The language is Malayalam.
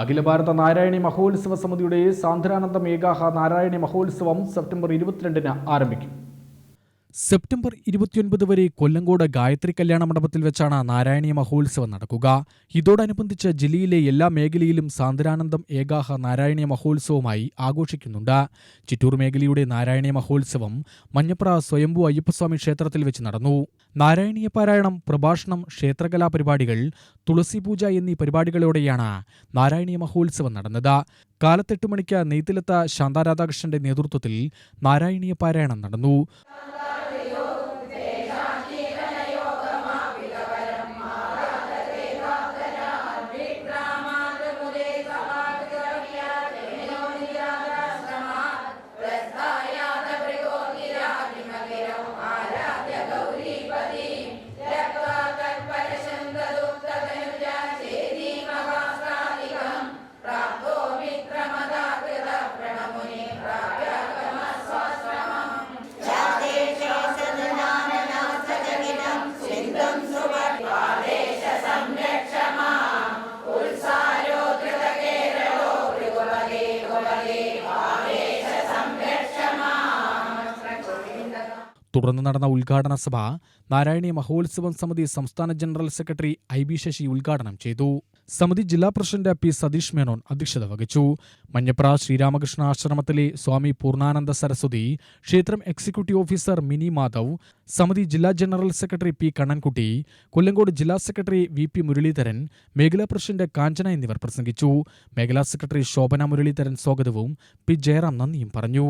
അഖില ഭാരത നാരായണി മഹോത്സവ സമിതിയുടെ സാന്ദ്രാനന്ദ മേഘാഹ നാരായണി മഹോത്സവം സെപ്റ്റംബർ ഇരുപത്തിരണ്ടിന് ആരംഭിക്കും. സെപ്റ്റംബർ ഇരുപത്തിയൊൻപത് വരെ കൊല്ലങ്കോട് ഗായത്രി കല്യാണ മണ്ഡപത്തിൽ വെച്ചാണ് നാരായണീയ മഹോത്സവം നടക്കുക. ഇതോടനുബന്ധിച്ച് ജില്ലയിലെ എല്ലാ മേഖലയിലും സാന്ദ്രാനന്ദം ഏകാഹ നാരായണീയ മഹോത്സവമായി ആഘോഷിക്കുന്നുണ്ട്. ചിറ്റൂർ മേഖലയുടെ നാരായണീയ മഹോത്സവം മഞ്ഞപ്ര സ്വയംഭൂ അയ്യപ്പസ്വാമി ക്ഷേത്രത്തിൽ വെച്ച് നടന്നു. നാരായണീയ പാരായണം പ്രഭാഷണം ക്ഷേത്രകലാ പരിപാടികൾ തുളസി പൂജ എന്നീ പരിപാടികളോടെയാണ് നാരായണീയ മഹോത്സവം നടന്നത്. കാലത്തെട്ട് മണിക്ക് നെയ്ത്തിലെത്ത ശാന്താരാധാകൃഷ്ണന്റെ നേതൃത്വത്തിൽ നാരായണീയ പാരായണം നടന്നു. തുടർന്ന് നടന്ന ഉദ്ഘാടന സഭ നാരായണീയ മഹോത്സവം സമിതി സംസ്ഥാന general secretary I B Sasi ഉദ്ഘാടനം ചെയ്തു. സമിതി ജില്ലാ പ്രസിഡന്റ് പി സതീഷ് മേനോൻ അധ്യക്ഷത വഹിച്ചു. മഞ്ഞപ്ര ശ്രീരാമകൃഷ്ണ ആശ്രമത്തിലെ സ്വാമി പൂർണാനന്ദ സരസ്വതി ക്ഷേത്രം എക്സിക്യൂട്ടീവ് ഓഫീസർ മിനി മാധവ് സമിതി ജില്ലാ general secretary P Kannankutty Kollengode ജില്ലാ സെക്രട്ടറി വി പി മുരളീധരൻ മേഖലാ പ്രസിഡന്റ് കാഞ്ചന എന്നിവർ പ്രസംഗിച്ചു. മേഖലാ സെക്രട്ടറി ശോഭന മുരളീധരൻ സ്വാഗതവും പി ജയറാം നന്ദിയും പറഞ്ഞു.